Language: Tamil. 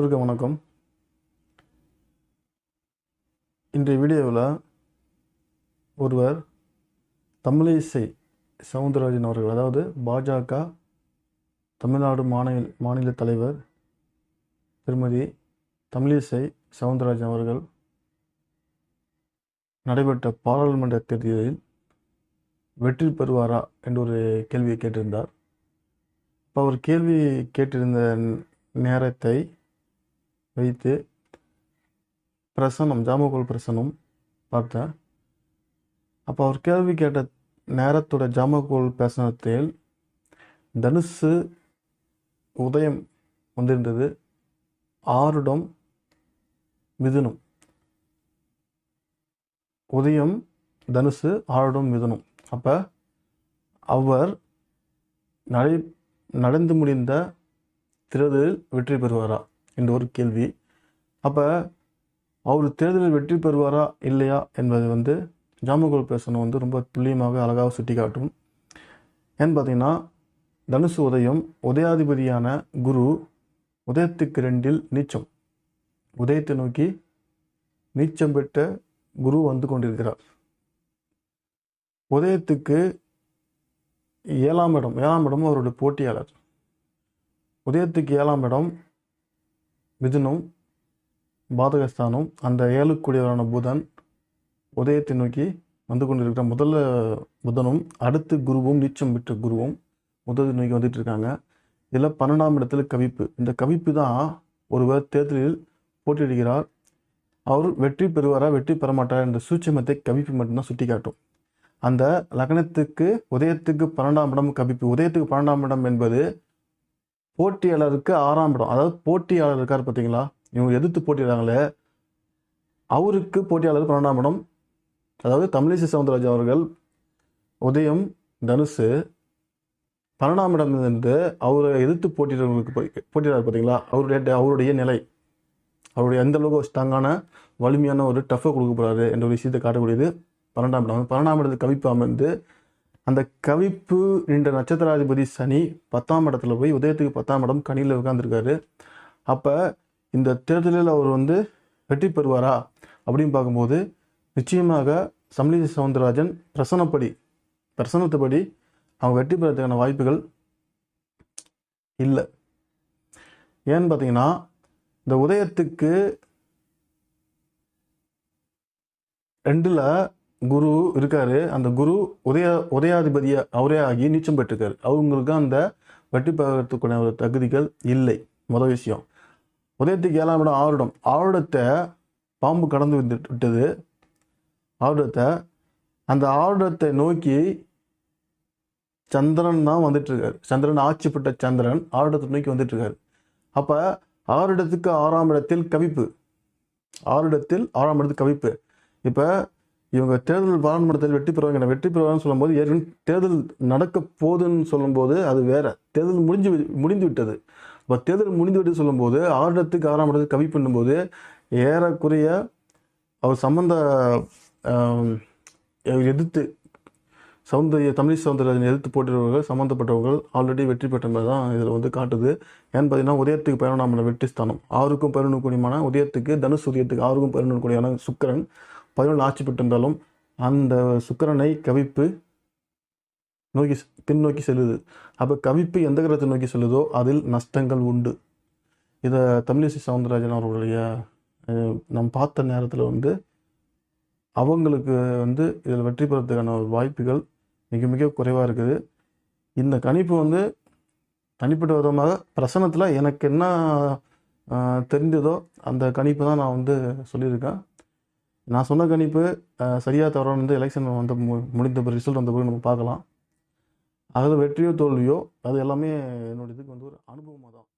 வணக்கம் வணக்கம். இன்றைய வீடியோவில் ஒருவர் தமிழிசை சவுந்தரராஜன் அவர்கள் அதாவது பாஜக தமிழ்நாடு மாநில மாநில தலைவர் திருமதி தமிழிசை சவுந்தரராஜன் அவர்கள் நடைபெற்ற பாராளுமன்ற தேர்தலில் வெற்றி பெறுவாரா என்று ஒரு கேள்வியை கேட்டிருந்தார். இப்போ அவர் கேள்வி கேட்டிருந்த நேரத்தை வைத்து பிரசனம் ஜாமகோல் பிரசனம் பார்த்தேன் அப்போ அவர் கேள்வி கேட்ட நேரத்தோட ஜாமகோல் பிரசனத்தில் தனுசு உதயம் வந்திருந்தது. ஆருடம் மிதுனம். உதயம் தனுசு ஆருடம் மிதுனம். அப்போ அவர் நடை நடந்து முடிந்த தேர்தலில் வெற்றி பெறுவாரா? என்ற ஒரு கேள்வி. அப்போ அவர் தேர்தலில் வெற்றி பெறுவாரா இல்லையா என்பது வந்து ஜாமகோல் பேசணும் வந்து ரொம்ப துல்லியமாக அழகாக சுட்டி காட்டும் ஏன்னு பார்த்தீங்கன்னா தனுசு உதயம் உதயாதிபதியான குரு உதயத்துக்கு ரெண்டில் நீச்சம். உதயத்தை நோக்கி நீச்சம் பெற்ற குரு வந்து கொண்டிருக்கிறார். உதயத்துக்கு ஏழாம் இடம் ஏழாம் இடம் அவருடைய போட்டியாளர். உதயத்துக்கு ஏழாம் இடம் மிதுனம் பாதகஸ்தானம் அந்த ஏழுக்குடியவரான புதன் உதயத்தை நோக்கி வந்து கொண்டிருக்கிற முதல்ல புதனும் அடுத்து குருவும் நீச்சம் பெற்ற குருவும் முதல் நோக்கி வந்துட்டு இருக்காங்க. இதில் பன்னெண்டாம் இடத்துல கவிப்பு. இந்த கவிப்பு தான் ஒருவர் தேர்தலில் போட்டியிடுகிறார். அவர் வெற்றி பெறுவாரா வெற்றி பெறமாட்டார் என்ற சூட்சமத்தை கவிப்பு மட்டும்தான் சுட்டி காட்டும் அந்த லக்னத்துக்கு உதயத்துக்கு பன்னெண்டாம் இடம் கவிப்பு. உதயத்துக்கு பன்னெண்டாம் இடம் என்பது போட்டியாளருக்கு ஆறாம் இடம். அதாவது போட்டியாளர் இருக்கார் பார்த்தீங்களா இவங்க எதிர்த்து போட்டியிடாங்களே அவருக்கு போட்டியாளர் பன்னெண்டாம் இடம். அதாவது தமிழிசை சவுந்தரராஜன் அவர்கள் உதயம் தனுசு பன்னெண்டாம் இடம் இருந்து அவரை எதிர்த்து போட்டியிடவங்களுக்கு போட்டியிடார் பார்த்தீங்களா அவருடைய அவருடைய நிலை. அவருடைய எந்த அளவுக்கு ஸ்ட்ராங்கான வலிமையான ஒரு டஃப்பை கொடுக்க போகிறாரு என்ற ஒரு விஷயத்தை காட்டக்கூடியது பன்னெண்டாம் இடம். பன்னெண்டாம் இடத்து கவிப்பு அமர்ந்து அந்த கவிப்பு நின்ற நட்சத்திராதிபதி சனி பத்தாம் இடத்துல போய் உதயத்துக்கு பத்தாம் இடம் கனியில் உட்காந்துருக்காரு அப்போ இந்த தேர்தலில் அவர் வந்து வெற்றி பெறுவாரா அப்படின்னு பார்க்கும்போது நிச்சயமாக சமலிசை சவுந்தரராஜன் பிரசனப்படி பிரசனத்தைப்படி அவங்க வெற்றி பெறதுக்கான வாய்ப்புகள் இல்லை. ஏன்னு பார்த்தீங்கன்னா இந்த உதயத்துக்கு ரெண்டில் குரு இருக்காரு. அந்த குரு உதய உதயாதிபதியாக அவரே ஆகி நீச்சம் பெற்றிருக்காரு அவங்களுக்கு அந்த வட்டி பெறத்துக்குள்ள ஒரு தகுதிகள் இல்லை. முதல் விஷயம். உதயத்துக்கு ஏழாம் இடம் ஆருடம். ஆருடத்தை பாம்பு கடந்து வந்து விட்டது. ஆருடத்தை அந்த ஆருடத்தை நோக்கி சந்திரன் தான் வந்துட்டு இருக்காரு சந்திரன் ஆட்சிப்பட்ட சந்திரன் ஆருடத்தை நோக்கி வந்துட்டு இருக்காரு அப்ப ஆருடத்துக்கு ஆறாம் இடத்தில் கவிப்பு. ஆருடத்தில் ஆறாம் இடத்துக்கு கவிப்பு. இப்போ இவங்க தேர்தல் பாராளுமன்றத்தில் வெற்றி பெறுவாங்க. வெற்றி பெறுவாங்கன்னு சொல்லும்போது ஏற்கனவே தேர்தல் நடக்க போகுதுன்னு சொல்லும்போது அது வேற. தேர்தல் முடிஞ்சு முடிந்து விட்டது. இப்போ தேர்தல் முடிந்து விட்டு சொல்லும்போது ஆறுடத்துக்கு ஆறாம் இடத்துக்கு கவி பண்ணும்போது ஏறக்குறைய அவர் சம்பந்த எதிர்த்து சௌந்தரிய தமிழ் சௌந்தரராஜன் எதிர்த்து போட்டிருவர்கள் சம்மந்தப்பட்டவர்கள் ஆல்ரெடி வெற்றி பெற்ற தான் இதில் வந்து காட்டுது. ஏன்னு பார்த்தீங்கன்னா உதயத்துக்கு பதினொன்றாம் இடம் வெற்றி ஸ்தானம். ஆறுக்கும் பதினொன்று கூடியமான உதயத்துக்கு தனுஷ் உதயத்துக்கு ஆறுக்கும் பதினொன்று கூடியமான சுக்கிரன். பதினொன்று ஆட்சி பெற்றிருந்தாலும் அந்த சுக்கிரனை கவிப்பு நோக்கி பின்னோக்கி செல்லுது. அப்போ கவிப்பு எந்த கிரகத்தை நோக்கி செல்லுதோ அதில் நஷ்டங்கள் உண்டு. இதை தமிழிசை சவுந்தரராஜன் அவர்களுடைய நாம் பார்த்த நேரத்தில் வந்து அவங்களுக்கு வந்து இதில் வெற்றி பெறத்துக்கான வாய்ப்புகள் மிக மிக குறைவாக இருக்குது. இந்த கணிப்பு வந்து தனிப்பட்ட விதமாக பிரசனத்தில் எனக்கு என்ன தெரிந்ததோ தெரிஞ்சதோ அந்த கணிப்பு தான் நான் வந்து சொல்லியிருக்கேன். நான் சொன்ன கணிப்பு சரியாக தவறான வந்து எலெக்ஷன் வந்து மு- முடிந்த பிறகு ரிசல்ட் வந்த பிறகு நம்ம பார்க்கலாம். அதில் வெற்றியோ தோல்வியோ அது எல்லாமே என்னோட இதுக்கு வந்து ஒரு அனுபவமாக தான்